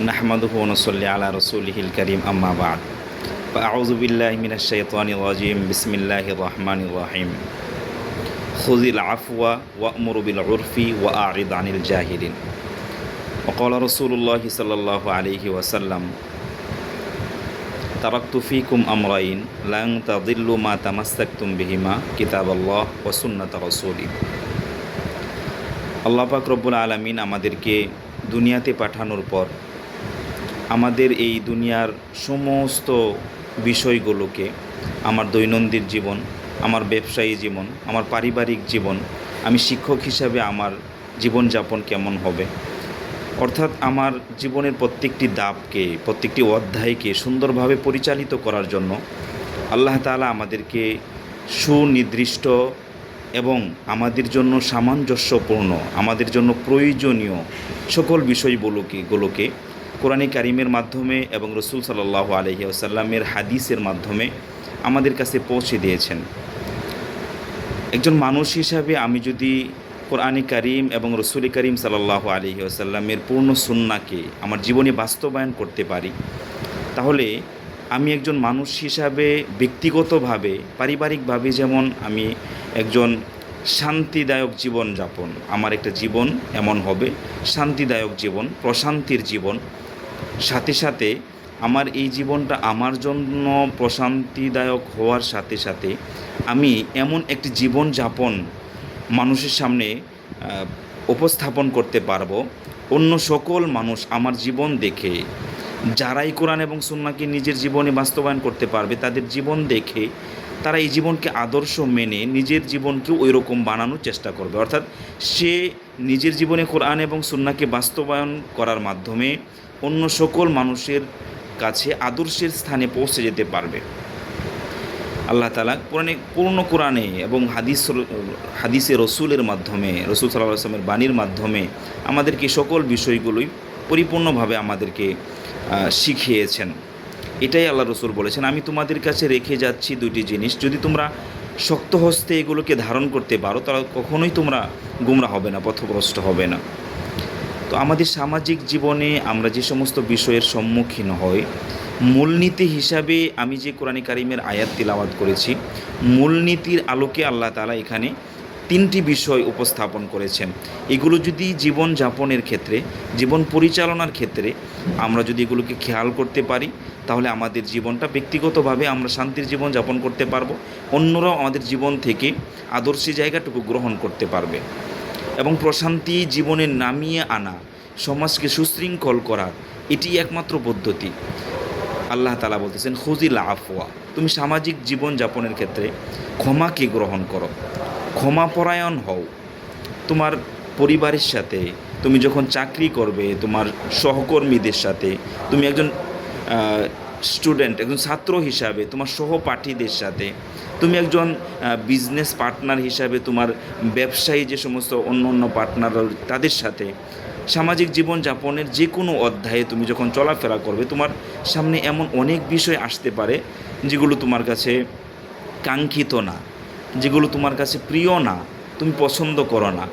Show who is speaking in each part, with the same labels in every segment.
Speaker 1: نحمده ونصلي على رسوله الكريم أما بعد فأعوذ بالله من الشيطان الرجيم بسم الله الرحمن الرحيم خذ العفو وأمر بالعرف وأعرض عن الجاهلين وقال رسول الله صلى الله عليه وسلم تركت فيكم أمرين لن تضلوا ما تمسكتم بهما كتاب الله وسنة رسوله আল্লাহ পাক রব্বুল আলমিন আমাদেরকে দুনিয়াতে পাঠানোর পর আমাদের এই দুনিয়ার সমস্ত বিষয়গুলোকে, আমার দৈনন্দিন জীবন, আমার ব্যবসায়ী জীবন, আমার পারিবারিক জীবন, আমি শিক্ষক হিসাবে আমার জীবনযাপন কেমন হবে? অর্থাৎ আমার জীবনের প্রত্যেকটি দাবকে প্রত্যেকটি অধ্যায়কে সুন্দরভাবে পরিচালিত করার জন্য আল্লাহ তাআলা আমাদেরকে সুনির্দিষ্ট এবং আমাদের জন্য সামঞ্জস্যপূর্ণ, আমাদের জন্য প্রয়োজনীয় সকল বিষয়গুলোকে, গুলোকে কোরআনে কারিমের মাধ্যমে এবং রসুল সাল্লাহ আলহি আসাল্লামের হাদিসের মাধ্যমে আমাদের কাছে পৌঁছে দিয়েছেন। একজন মানুষ হিসাবে আমি যদি কোরআনে কারিম এবং রসুল করিম সাল্লাহ আলহি আসাল্লামের পূর্ণ সুন্নাকে আমার জীবনে বাস্তবায়ন করতে পারি, তাহলে আমি একজন মানুষ হিসাবে ব্যক্তিগতভাবে, পারিবারিকভাবে যেমন আমি একজন শান্তিদায়ক জীবন যাপন আমার একটা জীবন এমন হবে, শান্তিদায়ক জীবন, প্রশান্তির জীবন সাথে সাথে আমার এই জীবনটা আমার জন্য প্রশান্তিদায়ক হওয়ার সাথে সাথে আমি এমন একটি জীবন যাপন মানুষের সামনে উপস্থাপন করতে পারব। অন্য সকল মানুষ আমার জীবন দেখে, যারাই কোরআন এবং সুন্নাকে নিজের জীবনে বাস্তবায়ন করতে পারবে, তাদের জীবন দেখে তারা এই জীবনকে আদর্শ মেনে নিজের জীবনকে ওই রকম বানানোর চেষ্টা করবে। অর্থাৎ সে নিজের জীবনে কোরআন এবং সুন্নাকে বাস্তবায়ন করার মাধ্যমে অন্য সকল মানুষের কাছে আদর্শের স্থানে পৌঁছে যেতে পারবে। আল্লাহ তালা কোরআনে পূর্ণ কোরআনে এবং হাদিস হাদিসে রসুলের মাধ্যমে, রসুল সাল্লাহ আসলামের বাণীর মাধ্যমে আমাদেরকে সকল বিষয়গুলোই পরিপূর্ণভাবে আমাদেরকে শিখিয়েছেন। এটাই আল্লাহ রসুল বলেছেন, আমি তোমাদের কাছে রেখে যাচ্ছি দুটি জিনিস। যদি তোমরা শক্ত হস্তে এগুলোকে ধারণ করতে পারো, তাহলে কখনোই তোমরা গুমরা হবে না, পথভ্রষ্ট হবে না। তো আমাদের সামাজিক জীবনে আমরা যে সমস্ত বিষয়ের সম্মুখীন হই, মূলনীতি হিসাবে আমি যে কোরআন কারিমের আয়াত তিলাওয়াত করেছি, মূলনীতির আলোকে আল্লাহ তালা এখানে তিনটি বিষয় উপস্থাপন করেছেন। এগুলো যদি জীবন যাপনের ক্ষেত্রে, জীবন পরিচালনার ক্ষেত্রে আমরা যদি এগুলোকে খেয়াল করতে পারি, তাহলে আমাদের জীবনটা ব্যক্তিগতভাবে আমরা শান্তির জীবন যাপন করতে পারব। অন্যরাও আমাদের জীবন থেকে আদর্শী জায়গাটুকু গ্রহণ করতে পারবে। এবং প্রশান্তি জীবনে নামিয়ে আনা, সমাজকে সুশৃঙ্খল করা, এটি একমাত্র পদ্ধতি। আল্লাহ তালা বলতেছেন হুজিল আফওয়া। তুমি সামাজিক জীবন যাপনের ক্ষেত্রে ক্ষমাকে গ্রহণ করো। ক্ষমাপরায়ণ হও। তোমার পরিবারের সাথে, তুমি যখন চাকরি করবে, তোমার সহকর্মীদের সাথে, তুমি একজন স্টুডেন্ট একজন ছাত্র হিসাবে, তোমার সহপাঠীদের সাথে, তুমি একজন বিজনেস পার্টনার হিসাবে তোমার ব্যবসায়ী যে সমস্ত অন্য অন্য পার্টনার তাদের সাথে, সামাজিক জীবনযাপনের যে কোনো অধ্যায়ে তুমি যখন চলাফেরা করবে, তোমার সামনে এমন অনেক বিষয় আসতে পারে, যেগুলো তোমার কাছে কাঙ্ক্ষিত না। যেগুলো তোমার কাছে প্রিয় না, তুমি পছন্দ করো না।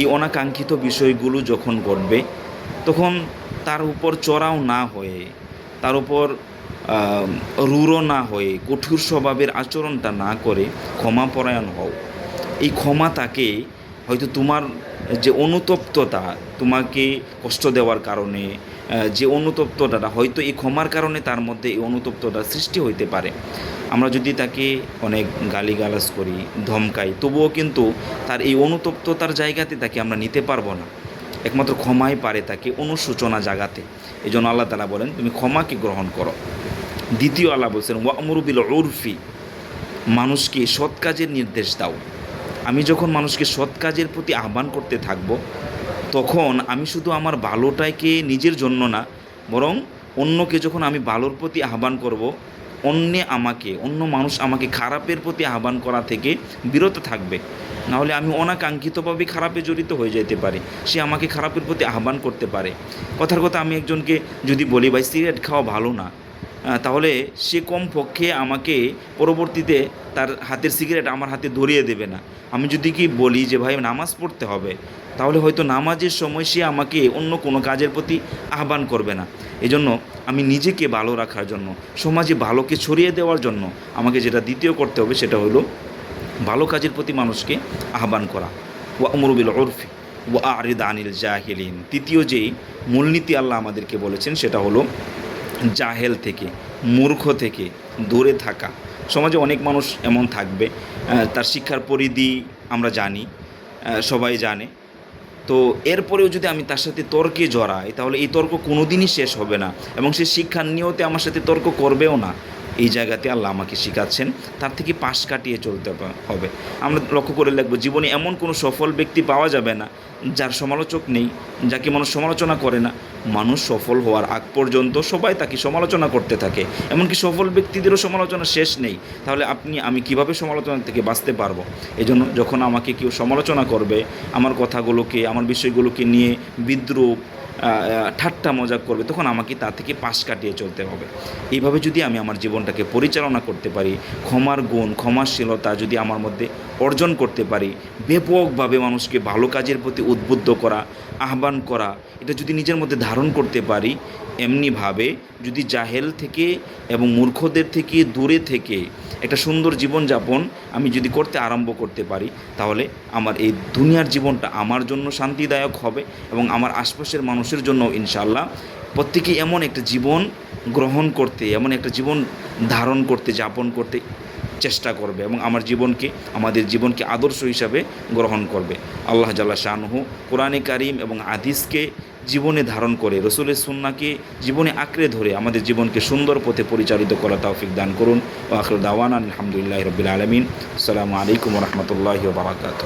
Speaker 1: এই অনাকাঙ্ক্ষিত বিষয়গুলো যখন ঘটবে, তখন তার উপর চড়াও না হয়ে, তার উপর রূঢ় না হয়ে, কঠোর স্বভাবের আচরণটা না করে ক্ষমাপরায়ণ হও। এই ক্ষমা তাকে হয়তো তোমার যে অনুতপ্ততা, তোমাকে কষ্ট দেওয়ার কারণে যে অনুতপ্ততা হয়তো এই ক্ষমার কারণে তার মধ্যে এই অনুতপ্তটা সৃষ্টি হইতে পারে। আমরা যদি তাকে অনেক গালিগালাজ করি, ধমকাই, তবুও কিন্তু তার এই অনুতপ্ততার জায়গাতে তাকে আমরা নিতে পারব না। একমাত্র ক্ষমাই পারে তাকে অনুশোচনা জাগাতে। এই জন্য আল্লাহ তালা বলেন, তুমি ক্ষমাকে গ্রহণ করো। দ্বিতীয় আল্লাহ বলছেন ওয়ামরুবিল উরফি। মানুষকে সৎ কাজের নির্দেশ দাও। আমি যখন মানুষকে সৎ কাজের প্রতি আহ্বান করতে থাকব তখন আমি শুধু আমার ভালোটাকে নিজের জন্য না, বরং অন্যকে যখন আমি ভালোর প্রতি আহ্বান করব, অন্যে আমাকে, অন্য মানুষ আমাকে খারাপের প্রতি আহ্বান করা থেকে বিরত থাকবে। নাহলে আমি অনাকাঙ্ক্ষিতভাবে খারাপে জড়িত হয়ে যেতে পারি। সে আমাকে খারাপের প্রতি আহ্বান করতে পারে। কথার কথা আমি একজনকে যদি বলি, ভাই, সিগারেট খাওয়া ভালো না। তাহলে সে কম পক্ষে আমাকে পরবর্তীতে তার হাতের সিগারেট আমার হাতে ধরিয়ে দেবে না। আমি যদি কি বলি যে, ভাই, নামাজ পড়তে হবে। তাহলে হয়তো নামাজের সময় সে আমাকে অন্য কোনো কাজের প্রতি আহ্বান করবে না। এজন্য আমি নিজেকে ভালো রাখার জন্য, সমাজে ভালোকে ছড়িয়ে দেওয়ার জন্য আমাকে যেটা দ্বিতীয় করতে হবে সেটা হলো ভালো কাজের প্রতি মানুষকে আহ্বান করা। ওয়া আমরুবিল ওরফি ওয়া আরিদ আনিল জাহিলিন। তৃতীয় যেই মূলনীতি আল্লাহ আমাদেরকে বলেছেন সেটা হলো জাহেল থেকে, মূর্খ থেকে দূরে থাকা। সমাজে অনেক মানুষ এমন থাকবে তার শিক্ষার পরিধি আমরা জানি সবাই জানে। তো এরপরেও যদি আমি তার সাথে তর্কে জড়াই, তাহলে এই তর্ক কোনোদিনই শেষ হবে না এবং সে শিক্ষার নিয়তে আমার সাথে তর্ক করবেও না। এই জায়গাতে আল্লাহ আমাকে শেখাচ্ছেন, তার থেকে পাশ কাটিয়ে চলতে হবে। আমরা লক্ষ্য করে লাগবো জীবনে এমন কোনো সফল ব্যক্তি পাওয়া যাবে না, যার সমালোচক নেই, যাকে মানুষ সমালোচনা করে না। মানুষ সফল হওয়ার আগ পর্যন্ত সবাই তাকে সমালোচনা করতে থাকে। এমনকি সফল ব্যক্তিদেরও সমালোচনা শেষ নেই। তাহলে আপনি, আমি কীভাবে সমালোচনা থেকে বাঁচতে পারব? এজন্য যখন আমাকে কেউ সমালোচনা করবে, আমার কথাগুলোকে, আমার বিষয়গুলোকে নিয়ে বিদ্রুপ ঠাট্টা মজা করবে, তখন আমাকে তা থেকে পাশ কাটিয়ে চলতে হবে। এইভাবে যদি আমি আমার জীবনটাকে পরিচালনা করতে পারি, ক্ষমার গুণ, ক্ষমাশীলতা যদি আমার মধ্যে অর্জন করতে পারি, ব্যাপকভাবে মানুষকে ভালো কাজের প্রতি উদ্বুদ্ধ করা, আহ্বান করা, এটা যদি নিজের মধ্যে ধারণ করতে পারি, এমনিভাবে যদি জাহেল থেকে এবং মূর্খদের থেকে দূরে থেকে একটা সুন্দর জীবনযাপন আমি যদি করতে আরম্ভ করতে পারি, তাহলে আমার এই দুনিয়ার জীবনটা আমার জন্য শান্তিদায়ক হবে এবং আমার আশপাশের মানুষের জন্য ইনশাল্লাহ প্রত্যেকেই এমন একটা জীবন গ্রহণ করতে, এমন একটা জীবন ধারণ করতে, যাপন করতে চেষ্টা করবে এবং আমার জীবনকে, আমাদের জীবনকে আদর্শ হিসাবে গ্রহণ করবে। আল্লাহ জাল্লা শাহনহু কোরআনে কারিম এবং আদিসকে জীবনে ধারণ করে, রসুলের সুন্নাকে জীবনে আঁকড়ে ধরে আমাদের জীবনকে সুন্দর পথে পরিচালিত করা তৌফিক দান করুন। ও আখর দাওয়ান আলহামদুলিল্লাহ রবিল আলমিন। আসসালামু আলাইকুম রহমতুল্লাহ বারাকাতু